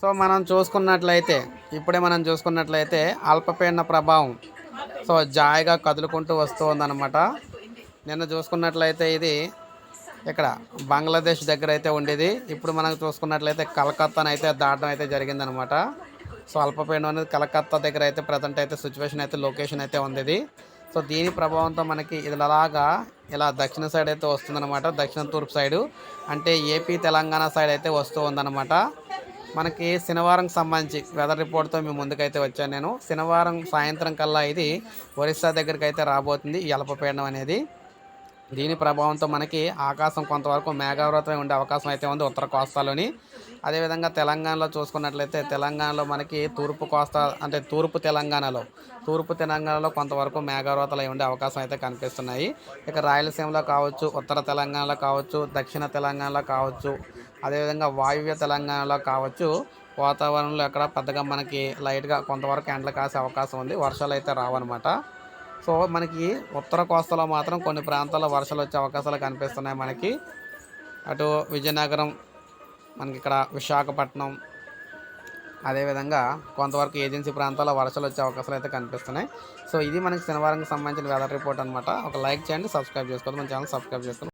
So మనం చూసుకున్నట్లయితే ఇప్పుడే మనం చూసుకున్నట్లయితే అల్పపీడన ప్రభావం సో జాయిగా కదులుకుంటూ వస్తుందన్నమాట. నిన్న చూసుకున్నట్లయితే ఇది ఇక్కడ బంగ్లాదేశ్ దగ్గర అయితే ఉండేది. ఇప్పుడు మనం చూసుకున్నట్లయితే కలకత్తాను అయితే దాటడం అయితే జరిగిందనమాట సో అల్పపీడనం అనేది కలకత్తా దగ్గర అయితే ప్రజెంట్ అయితే సిచ్యువేషన్ అయితే లొకేషన్ అయితే ఉంది సో దీని ప్రభావంతో మనకి ఇది అలాగా ఇలా దక్షిణ సైడ్ అయితే వస్తుందన్నమాట. దక్షిణ తూర్పు సైడు అంటే ఏపీ తెలంగాణ సైడ్ అయితే వస్తూ ఉందన్నమాట మనకి శనివారం సంబంధించి వెదర్ రిపోర్ట్తో మేము ముందుకైతే వచ్చాను నేను. శనివారం సాయంత్రం కల్లా ఇది ఒరిస్సా దగ్గరికి అయితే రాబోతుంది. ఈ అల్పపీడనం అనేది దీని ప్రభావంతో మనకి ఆకాశం కొంతవరకు మేఘావృతమై ఉండే అవకాశం అయితే ఉంది ఉత్తర కోస్తాలోని. అదేవిధంగా తెలంగాణలో చూసుకున్నట్లయితే తెలంగాణలో మనకి తూర్పు కోస్తా అంటే తూర్పు తెలంగాణలో తూర్పు తెలంగాణలో కొంతవరకు మేఘావృతలు ఉండే అవకాశం అయితే కనిపిస్తున్నాయి. ఇక రాయలసీమలో కావచ్చు ఉత్తర తెలంగాణలో కావచ్చు దక్షిణ తెలంగాణలో కావచ్చు అదేవిధంగా వాయువ్య తెలంగాణలో కావచ్చు వాతావరణంలో ఎక్కడ పెద్దగా మనకి లైట్గా కొంతవరకు ఎండలు కాసే అవకాశం ఉంది. వర్షాలు అయితే రావన్నమాట. సో మనకి ఉత్తర కోస్తాలో మాత్రం కొన్ని ప్రాంతాల్లో వర్షాలు వచ్చే అవకాశాలు కనిపిస్తున్నాయి మనకి. అటు విజయనగరం మనకి ఇక్కడ విశాఖపట్నం అదేవిధంగా కొంతవరకు ఏజెన్సీ ప్రాంతాల్లో వర్షాలు వచ్చే అవకాశాలు అయితే కనిపిస్తున్నాయి. సో ఇది మనకి శనివారంకి సంబంధించిన వెదర్ రిపోర్ట్ అనమాట ఒక లైక్ చేయండి సబ్స్క్రైబ్ చేసుకోండి మన ఛానల్ సబ్స్క్రైబ్ చేసుకోండి.